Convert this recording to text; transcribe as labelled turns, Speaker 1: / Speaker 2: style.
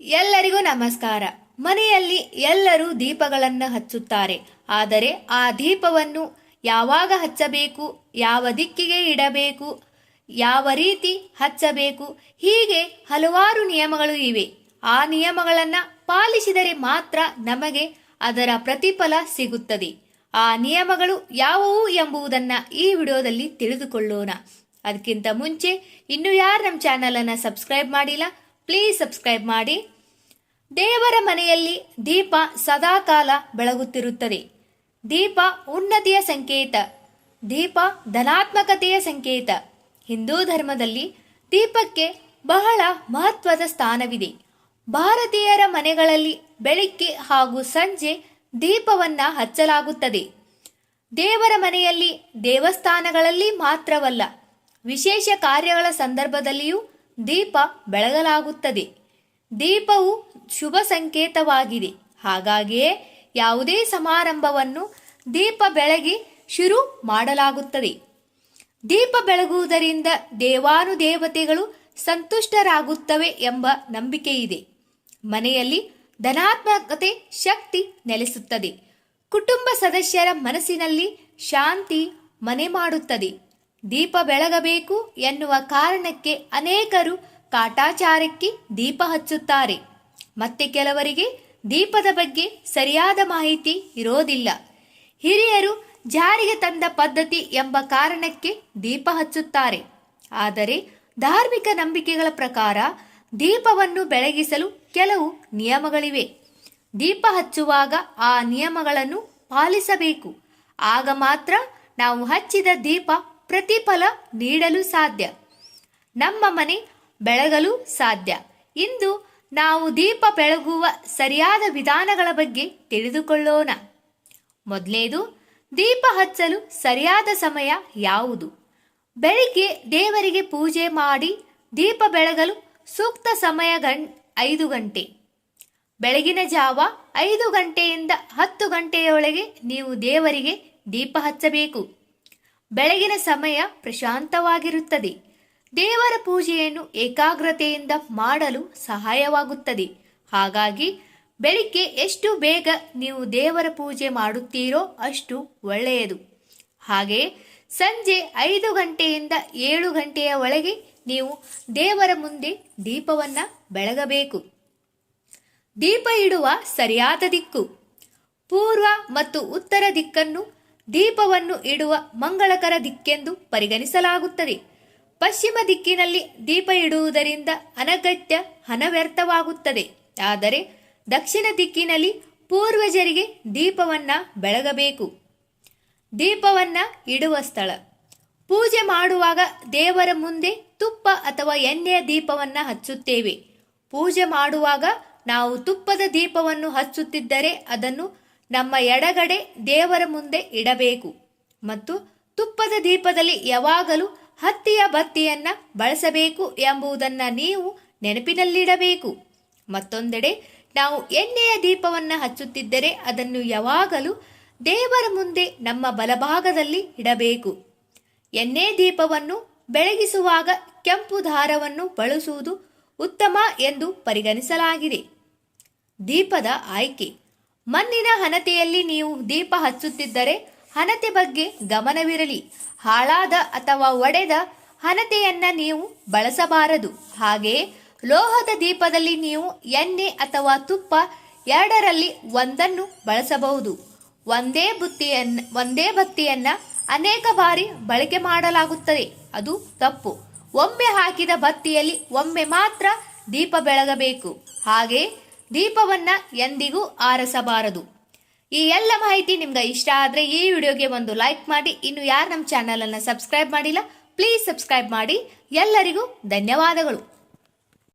Speaker 1: ಎಲ್ಲರಿಗೂ ನಮಸ್ಕಾರ. ಮನೆಯಲ್ಲಿ ಎಲ್ಲರೂ ದೀಪಗಳನ್ನು ಹಚ್ಚುತ್ತಾರೆ. ಆದರೆ ಆ ದೀಪವನ್ನು ಯಾವಾಗ ಹಚ್ಚಬೇಕು, ಯಾವ ದಿಕ್ಕಿಗೆ ಇಡಬೇಕು, ಯಾವ ರೀತಿ ಹಚ್ಚಬೇಕು, ಹೀಗೆ ಹಲವಾರು ನಿಯಮಗಳು ಇವೆ. ಆ ನಿಯಮಗಳನ್ನು ಪಾಲಿಸಿದರೆ ಮಾತ್ರ ನಮಗೆ ಅದರ ಪ್ರತಿಫಲ ಸಿಗುತ್ತದೆ. ಆ ನಿಯಮಗಳು ಯಾವುವು ಎಂಬುದನ್ನ ಈ ವಿಡಿಯೋದಲ್ಲಿ ತಿಳಿದುಕೊಳ್ಳೋಣ. ಅದಕ್ಕಿಂತ ಮುಂಚೆ, ಇನ್ನು ಯಾರು ನಮ್ಮ ಚಾನಲನ್ನು ಸಬ್ಸ್ಕ್ರೈಬ್ ಮಾಡಿಲ್ಲ ಪ್ಲೀಸ್ ಸಬ್ಸ್ಕ್ರೈಬ್ ಮಾಡಿ. ದೇವರ ಮನೆಯಲ್ಲಿ ದೀಪ ಸದಾಕಾಲ ಬೆಳಗುತ್ತಿರುತ್ತದೆ. ದೀಪ ಉನ್ನತಿಯ ಸಂಕೇತ. ದೀಪ ಧನಾತ್ಮಕತೆಯ ಸಂಕೇತ. ಹಿಂದೂ ಧರ್ಮದಲ್ಲಿ ದೀಪಕ್ಕೆ ಬಹಳ ಮಹತ್ವದ ಸ್ಥಾನವಿದೆ. ಭಾರತೀಯರ ಮನೆಗಳಲ್ಲಿ ಬೆಳಿಗ್ಗೆ ಹಾಗೂ ಸಂಜೆ ದೀಪವನ್ನ ಹಚ್ಚಲಾಗುತ್ತದೆ. ದೇವರ ಮನೆಯಲ್ಲಿ ದೇವಸ್ಥಾನಗಳಲ್ಲಿ ಮಾತ್ರವಲ್ಲ, ವಿಶೇಷ ಕಾರ್ಯಗಳ ಸಂದರ್ಭದಲ್ಲಿಯೂ ದೀಪ ಬೆಳಗಲಾಗುತ್ತದೆ. ದೀಪವು ಶುಭ ಸಂಕೇತವಾಗಿದೆ. ಹಾಗಾಗಿಯೇ ಯಾವುದೇ ಸಮಾರಂಭವನ್ನು ದೀಪ ಬೆಳಗಿ ಶುರು ಮಾಡಲಾಗುತ್ತದೆ. ದೀಪ ಬೆಳಗುವುದರಿಂದ ದೇವಾನುದೇವತೆಗಳು ಸಂತುಷ್ಟರಾಗುತ್ತವೆ ಎಂಬ ನಂಬಿಕೆ ಇದೆ ಮನೆಯಲ್ಲಿ ಧನಾತ್ಮಕತೆ ಶಕ್ತಿ ನೆಲೆಸುತ್ತದೆ. ಕುಟುಂಬ ಸದಸ್ಯರ ಮನಸ್ಸಿನಲ್ಲಿ ಶಾಂತಿ ಮನೆ ಮಾಡುತ್ತದೆ. ದೀಪ ಬೆಳಗಬೇಕು ಎನ್ನುವ ಕಾರಣಕ್ಕೆ ಅನೇಕರು ಕಾಟಾಚಾರಕ್ಕೆ ದೀಪ ಹಚ್ಚುತ್ತಾರೆ. ಮತ್ತೆ ಕೆಲವರಿಗೆ ದೀಪದ ಬಗ್ಗೆ ಸರಿಯಾದ ಮಾಹಿತಿ ಇರೋದಿಲ್ಲ. ಹಿರಿಯರು ಜಾರಿಗೆ ತಂದ ಪದ್ಧತಿ ಎಂಬ ಕಾರಣಕ್ಕೆ ದೀಪ ಹಚ್ಚುತ್ತಾರೆ. ಆದರೆ ಧಾರ್ಮಿಕ ನಂಬಿಕೆಗಳ ಪ್ರಕಾರ ದೀಪವನ್ನು ಬೆಳಗಿಸಲು ಕೆಲವು ನಿಯಮಗಳಿವೆ. ದೀಪ ಹಚ್ಚುವಾಗ ಆ ನಿಯಮಗಳನ್ನು ಪಾಲಿಸಬೇಕು. ಆಗ ಮಾತ್ರ ನಾವು ಹಚ್ಚಿದ ದೀಪ ಪ್ರತಿಫಲ ನೀಡಲು ಸಾಧ್ಯ. ನಮ್ಮ ಮನೆ ಬೆಳಗಲು ಸಾಧ್ಯ. ಇಂದು ನಾವು ದೀಪ ಬೆಳಗುವ ಸರಿಯಾದ ವಿಧಾನಗಳ ಬಗ್ಗೆ ತಿಳಿದುಕೊಳ್ಳೋಣ. ಮೊದಲನೇದು ದೀಪ ಹಚ್ಚಲು ಸರಿಯಾದ ಸಮಯ ಯಾವುದು? ಬೆಳಿಗ್ಗೆ ದೇವರಿಗೆ ಪೂಜೆ ಮಾಡಿ ದೀಪ ಬೆಳಗಲು ಸೂಕ್ತ ಸಮಯ ಗಂ, ಐದು ಗಂಟೆ. ಬೆಳಗಿನ ಜಾವ ಐದು ಗಂಟೆಯಿಂದ ಹತ್ತು ಗಂಟೆಯೊಳಗೆ ನೀವು ದೇವರಿಗೆ ದೀಪ ಹಚ್ಚಬೇಕು. ಬೆಳಗಿನ ಸಮಯ ಪ್ರಶಾಂತವಾಗಿರುತ್ತದೆ. ದೇವರ ಪೂಜೆಯನ್ನು ಏಕಾಗ್ರತೆಯಿಂದ ಮಾಡಲು ಸಹಾಯವಾಗುತ್ತದೆ. ಹಾಗಾಗಿ ಬೆಳಿಗ್ಗೆ ಎಷ್ಟು ಬೇಗ ನೀವು ದೇವರ ಪೂಜೆ ಮಾಡುತ್ತೀರೋ ಅಷ್ಟು ಒಳ್ಳೆಯದು. ಹಾಗೆ ಸಂಜೆ ಐದು ಗಂಟೆಯಿಂದ ಏಳು ಗಂಟೆಯ ಒಳಗೆ ನೀವು ದೇವರ ಮುಂದೆ ದೀಪವನ್ನು ಬೆಳಗಬೇಕು. ದೀಪ ಇಡುವ ಸರಿಯಾದ ದಿಕ್ಕು. ಪೂರ್ವ ಮತ್ತು ಉತ್ತರ ದಿಕ್ಕನ್ನು ದೀಪವನ್ನು ಇಡುವ ಮಂಗಳಕರ ದಿಕ್ಕೆಂದು ಪರಿಗಣಿಸಲಾಗುತ್ತದೆ. ಪಶ್ಚಿಮ ದಿಕ್ಕಿನಲ್ಲಿ ದೀಪ ಇಡುವುದರಿಂದ ಅನಗತ್ಯ ಹಣ ವ್ಯರ್ಥವಾಗುತ್ತದೆ. ಆದರೆ ದಕ್ಷಿಣ ದಿಕ್ಕಿನಲ್ಲಿ ಪೂರ್ವಜರಿಗೆ ದೀಪವನ್ನ ಬೆಳಗಬೇಕು. ದೀಪವನ್ನ ಇಡುವ ಸ್ಥಳ. ಪೂಜೆ ಮಾಡುವಾಗ ದೇವರ ಮುಂದೆ ತುಪ್ಪ ಅಥವಾ ಎಣ್ಣೆಯ ದೀಪವನ್ನ ಹಚ್ಚುತ್ತೇವೆ. ಪೂಜೆ ಮಾಡುವಾಗ ನಾವು ತುಪ್ಪದ ದೀಪವನ್ನು ಹಚ್ಚುತ್ತಿದ್ದರೆ ಅದನ್ನು ನಮ್ಮ ಎಡಗಡೆ ದೇವರ ಮುಂದೆ ಇಡಬೇಕು ಮತ್ತು ತುಪ್ಪದ ದೀಪದಲ್ಲಿ ಯಾವಾಗಲೂ ಹತ್ತಿಯ ಬತ್ತಿಯನ್ನು ಬಳಸಬೇಕು ಎಂಬುದನ್ನ ನೀವು ನೆನಪಿನಲ್ಲಿಡಬೇಕು. ಮತ್ತೊಂದೆಡೆ, ನಾವು ಎಣ್ಣೆಯ ದೀಪವನ್ನು ಹಚ್ಚುತ್ತಿದ್ದರೆ ಅದನ್ನು ಯಾವಾಗಲೂ ದೇವರ ಮುಂದೆ ನಮ್ಮ ಬಲಭಾಗದಲ್ಲಿ ಇಡಬೇಕು. ಎಣ್ಣೆ ದೀಪವನ್ನು ಬೆಳಗಿಸುವಾಗ ಕೆಂಪು ದಾರವನ್ನು ಬಳಸುವುದು ಉತ್ತಮ ಎಂದು ಪರಿಗಣಿಸಲಾಗಿದೆ. ದೀಪದ ಆಯ್ಕೆ. ಮಣ್ಣಿನ ಹಣತೆಯಲ್ಲಿ ನೀವು ದೀಪ ಹಚ್ಚುತ್ತಿದ್ದರೆ ಹಣತೆ ಬಗ್ಗೆ ಗಮನವಿರಲಿ. ಹಾಳಾದ ಅಥವಾ ಒಡೆದ ಹಣತೆಯನ್ನ ನೀವು ಬಳಸಬಾರದು. ಹಾಗೆಯೇ ಲೋಹದ ದೀಪದಲ್ಲಿ ನೀವು ಎಣ್ಣೆ ಅಥವಾ ತುಪ್ಪ ಎರಡರಲ್ಲಿ ಒಂದನ್ನು ಬಳಸಬಹುದು. ಒಂದೇ ಬುತ್ತಿಯನ್ನ, ಒಂದೇ ಬತ್ತಿಯನ್ನ ಅನೇಕ ಬಾರಿ ಬಳಕೆ ಮಾಡಲಾಗುತ್ತದೆ. ಅದು ತಪ್ಪು. ಒಮ್ಮೆ ಹಾಕಿದ ಬತ್ತಿಯಲ್ಲಿ ಒಮ್ಮೆ ಮಾತ್ರ ದೀಪ ಬೆಳಗಬೇಕು. ಹಾಗೆ ದೀಪವನ್ನ ಎಂದಿಗೂ ಆರಿಸಬಾರದು. ಈ ಎಲ್ಲ ಮಾಹಿತಿ ನಿಮ್ಗೆ ಇಷ್ಟ ಆದರೆ ಈ ವಿಡಿಯೋಗೆ ಒಂದು ಲೈಕ್ ಮಾಡಿ. ಇನ್ನು ಯಾರು ನಮ್ಮ ಚಾನಲನ್ನು ಸಬ್ಸ್ಕ್ರೈಬ್ ಮಾಡಿಲ್ಲ, ಪ್ಲೀಸ್ ಸಬ್ಸ್ಕ್ರೈಬ್ ಮಾಡಿ. ಎಲ್ಲರಿಗೂ ಧನ್ಯವಾದಗಳು.